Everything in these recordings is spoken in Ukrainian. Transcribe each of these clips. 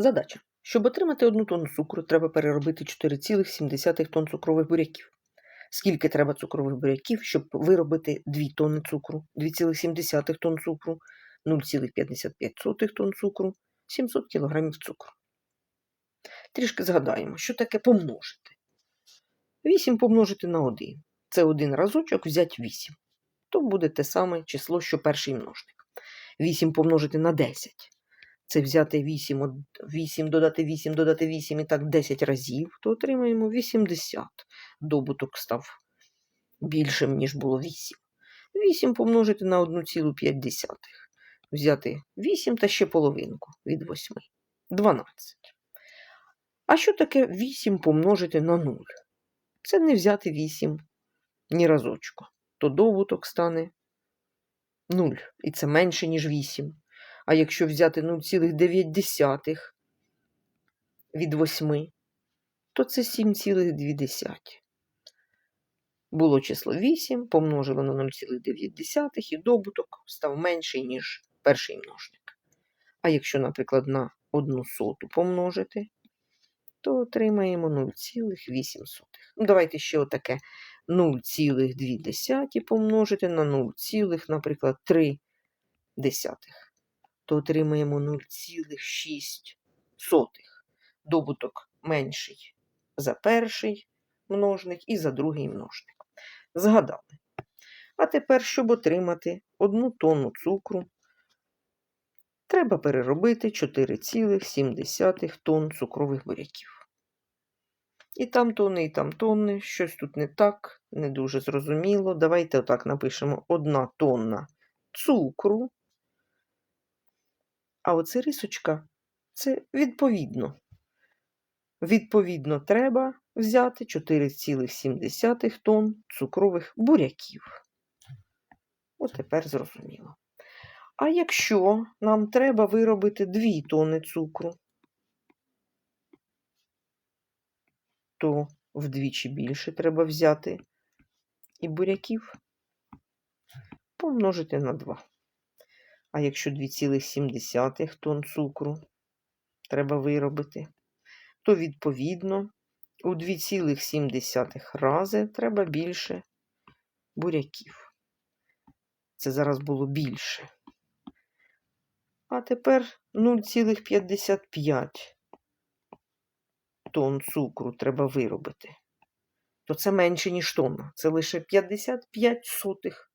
Задача. Щоб отримати 1 тонну цукру, треба переробити 4,7 тонн цукрових буряків. Скільки треба цукрових буряків, щоб виробити 2 тонни цукру, 2,7 тонн цукру, 0,55 тонн цукру, 700 кг цукру. Трішки згадаємо, що таке помножити. 8 помножити на 1. Це один разочок взяти 8. То буде те саме число, що перший множник. 8 помножити на 10. Це взяти 8, 8 додати 8, додати 8 і так 10 разів, то отримаємо 80. Добуток став більшим, ніж було 8. 8 помножити на 1,5. Взяти 8 та ще половинку від 8. 12. А що таке 8 помножити на 0? Це не взяти 8 ні разочку. То добуток стане 0. І це менше, ніж 8. А якщо взяти 0,9 від 8, то це 7,2. Було число 8, помножили на 0,9 і добуток став менший, ніж перший множник. А якщо, наприклад, на 1 соту помножити, то отримаємо 0,8. Ну, давайте ще отаке 0,2 помножити на 0, наприклад, 3 десятих. То отримаємо 0,6. Добуток менший за перший множник і за другий множник. Згадали. А тепер, щоб отримати 1 тонну цукру, треба переробити 4,7 тонн цукрових буряків. І там тонни, і там тонни. Щось тут не так, не дуже зрозуміло. Давайте отак напишемо 1 тонна цукру. А оце рисочка це відповідно. Відповідно, треба взяти 4,7 тонн цукрових буряків. От тепер зрозуміло. А якщо нам треба виробити 2 тонни цукру, то вдвічі більше треба взяти і буряків помножити на 2. А якщо 2,7 тонн цукру треба виробити, то відповідно у 2,7 рази треба більше буряків. Це зараз було більше. А тепер 0,55 тонн цукру треба виробити. То це менше, ніж тонна. Це лише 55 сотих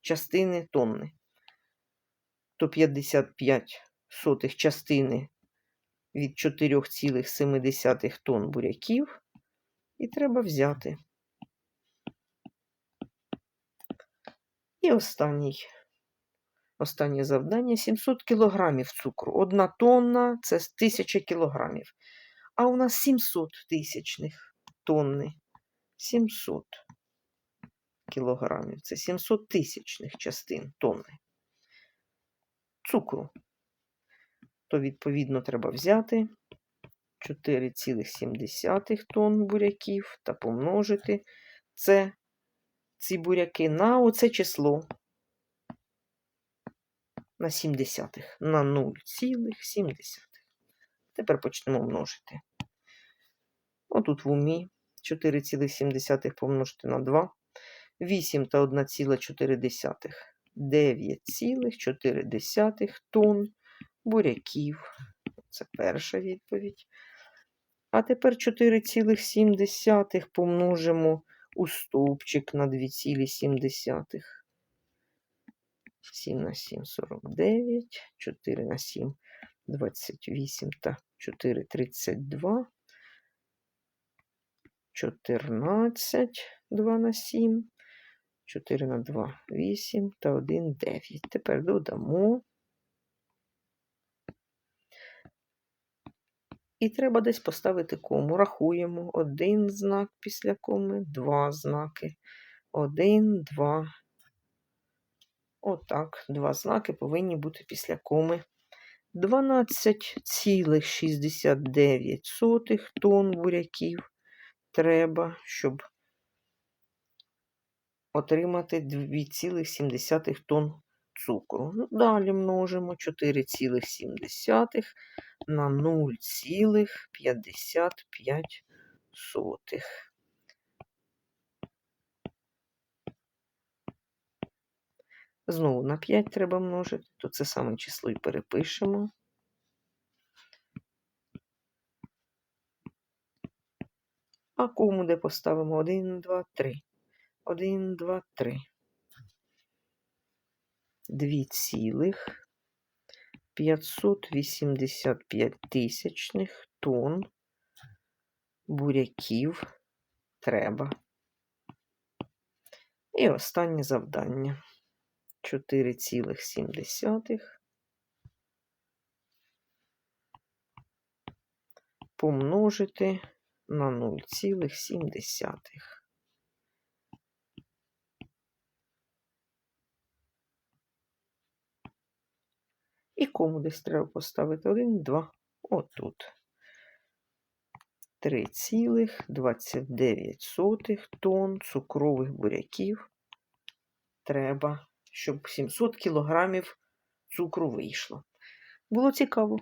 частини тонни. То 55 сотих частини від 4,7 тонн буряків. І треба взяти. І останній. Останнє завдання 700 кілограмів цукру. Одна тонна це 1000 кілограмів. А у нас 700 тисячних тонни. 700 кілограмів. Це 700 тисячних частин тонни. Цукру. То, відповідно, треба взяти 4,7 тонн буряків та помножити це, ці буряки на оце число. На 70, на 0,7. Тепер почнемо множити. Отут в умі 4,7 помножити на 2. 8 та 1,4. 9,4 тонн буряків. Це перша відповідь. А тепер 4,7 помножимо у стовпчик на 2,7. 7 на 7 49, 4 на 7 28 та 4 32, 14, 2 на 7, 4 на 2 8 та 1 9. Тепер додамо. І треба десь поставити кому. Рахуємо один знак після коми, два знаки. Один, два. Отак, два знаки повинні бути після коми. 12,69 тонн буряків треба, щоб отримати 2,7 тонн цукру. Ну, Далі множимо 4,7 на 0,55. Знову на 5 треба множити, то це саме число і перепишемо. А кому де поставимо 1, 2, 3. 1, 2, 3. 2 цілих 585 тисячних тонн буряків треба. І останнє завдання. 4,7 помножити на 0,7. І кому десь треба поставити 1, 2, отут. 3,29 тонн цукрових буряків треба, щоб 700 кілограмів цукру вийшло. Було цікаво.